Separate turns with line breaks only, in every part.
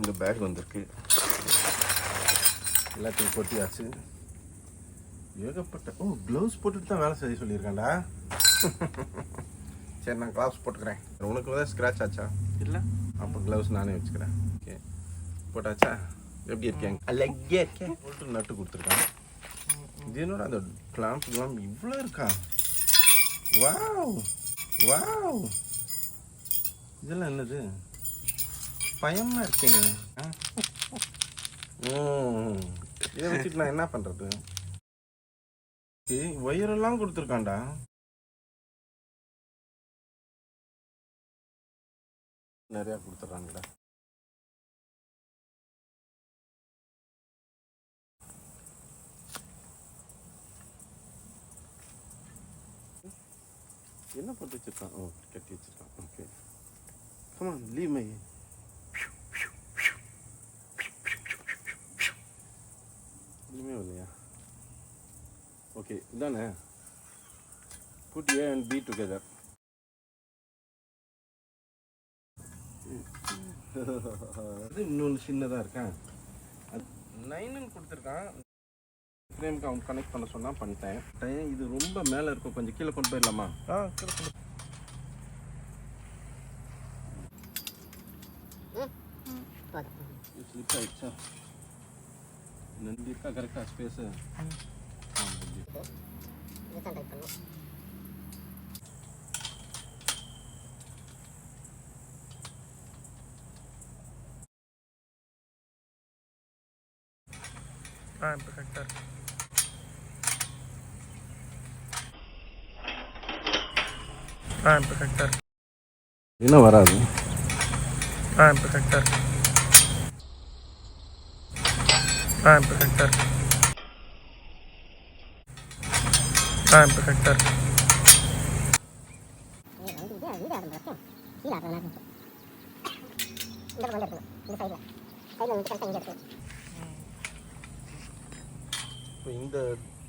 இந்த பேக் வந்திருக்கு. எல்லாத்தையும் கொட்டியாச்சு. ஏகப்பட்ட ஓ க்ளவுஸ் போட்டுட்டு தான் வேலை செய்ய சொல்லியிருக்காண்டா சரி நான் க்ளவுஸ் போட்டுக்கிறேன். உனக்கு தான் ஸ்க்ராட்ச் ஆச்சா?
இல்லை.
அப்போ க்ளவுஸ் நானே வச்சுக்கிறேன். ஓகே போட்டாச்சா? எப்படி இருக்கேன் அழகே இருக்கேன் போட்டு நட்டு கொடுத்துருக்கான். இது என்னோட அந்த கிளாம்ப் கிளாம்ப் இவ்வளோ இருக்கா? வாவ் வாவ் இதெல்லாம் என்னது? பயமா இருக்கேங்க ம். இதை வச்சுட்டு நான் என்ன பண்ணுறது ஒயரெல்லாம் கொடுத்துருக்கான்டா. நிறையா கொடுத்துட்றாங்கடா. என்ன போட்டு வச்சிருக்கான்? ஓ கட்டி வச்சிருக்கான். ஓகே. கமான் லீவ் மை ஒன்றுமே இல்லையா ஓகே இதானே? Put A and B together அது இன்னொன்று சின்னதாக இருக்கேன். அது நைனுன்னு கொடுத்துருக்கான். ஃப்ரேம்க்கு அவன் கனெக்ட் பண்ண சொன்னால் பண்ணிட்டேன். டைம் இது ரொம்ப மேலே இருக்கும் கொஞ்சம் கீழே கொண்டு போயிடலாமா?
ஆ கரெக்ட்
ஸ்லிப் ஆயிடுச்சா? நந்தி இருக்கா கரெக்டாக ஸ்பேஸு
இதுதான் டைப் பண்ணும்
ஆ இப்போ கரெக்டாக இருக்கு. ஆ இப்போ கரெக்டாக இருக்கு.
என்ன வராது.
ஆ இப்போ கரெக்டாக இருக்கு. ஆ இப்போ கரெக்டாக இருக்கு ஆ இப்போ கரெக்டாக இருக்கு
இது வந்து இது வீடு ஆரம்பிக்கும் கீழே ஆடுற மாதிரி இருக்கும் இந்த பக்கம் வந்து எடுக்கணும் இந்த சைடில் சைடில் வந்து கரெக்டாக இங்கே எடுக்கணும்
இப்போ இந்த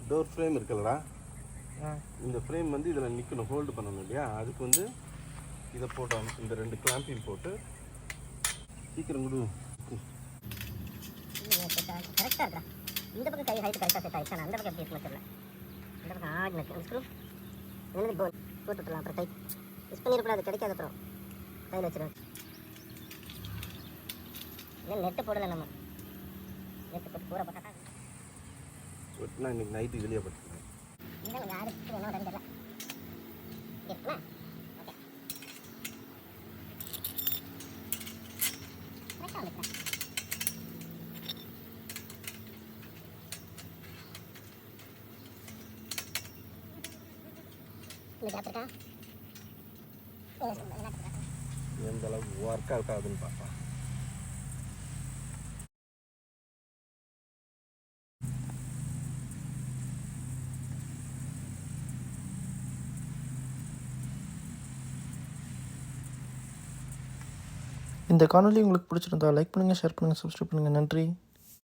டோர் ஃப்ரேம் இருக்குல்லடா.
ஆ.
இந்த ஃப்ரேம் வந்து இதில் நிற்கணும் ஹோல்டு பண்ணணும் இல்லையா? அதுக்கு வந்து இதை போட்டோம் இந்த ரெண்டு கிளாம்பிங் போட்டு சீக்கிரம் கொடு.
கரெக்டாக இருக்கா இந்த பக்கம் கை ஹைட் கரெக்டாக செட் ஆகிடுச்சு அந்த பக்கம் எப்படி இருக்குன்னு தெரியல. பக்கம் ஆடி இருக்கு இந்த ஸ்க்ரூ என்னது போல் போட்டு விட்டுலாம் அப்புறம் கை. மிஸ் பண்ணிடக்கூடாது கிடைக்காது அப்புறம். கையில் வச்சிருவேன் இல்லை நெட்டு போடலை நம்ம? நெட்டு போட்டு கூரை போட்டா
நான் இன்னைக்கு நைட்டு வெளியே
இன்னும் கொஞ்சம் ஆறு என்ன உடனே தெரியல இருக்குமா ஓகே கரெக்டாக வந்துக்கிறேன் இந்த கேப் இருக்கா?
எந்த அளவுக்கு ஒர்க் அவுட் ஆகுதுன்னு பார்ப்பேன்
இந்த காணொளி உங்களுக்கு பிடிச்சிருந்தா லைக் பண்ணுங்கள் ஷேர் பண்ணுங்கள் சப்ஸ்கிரைப் பண்ணுங்கள் நன்றி.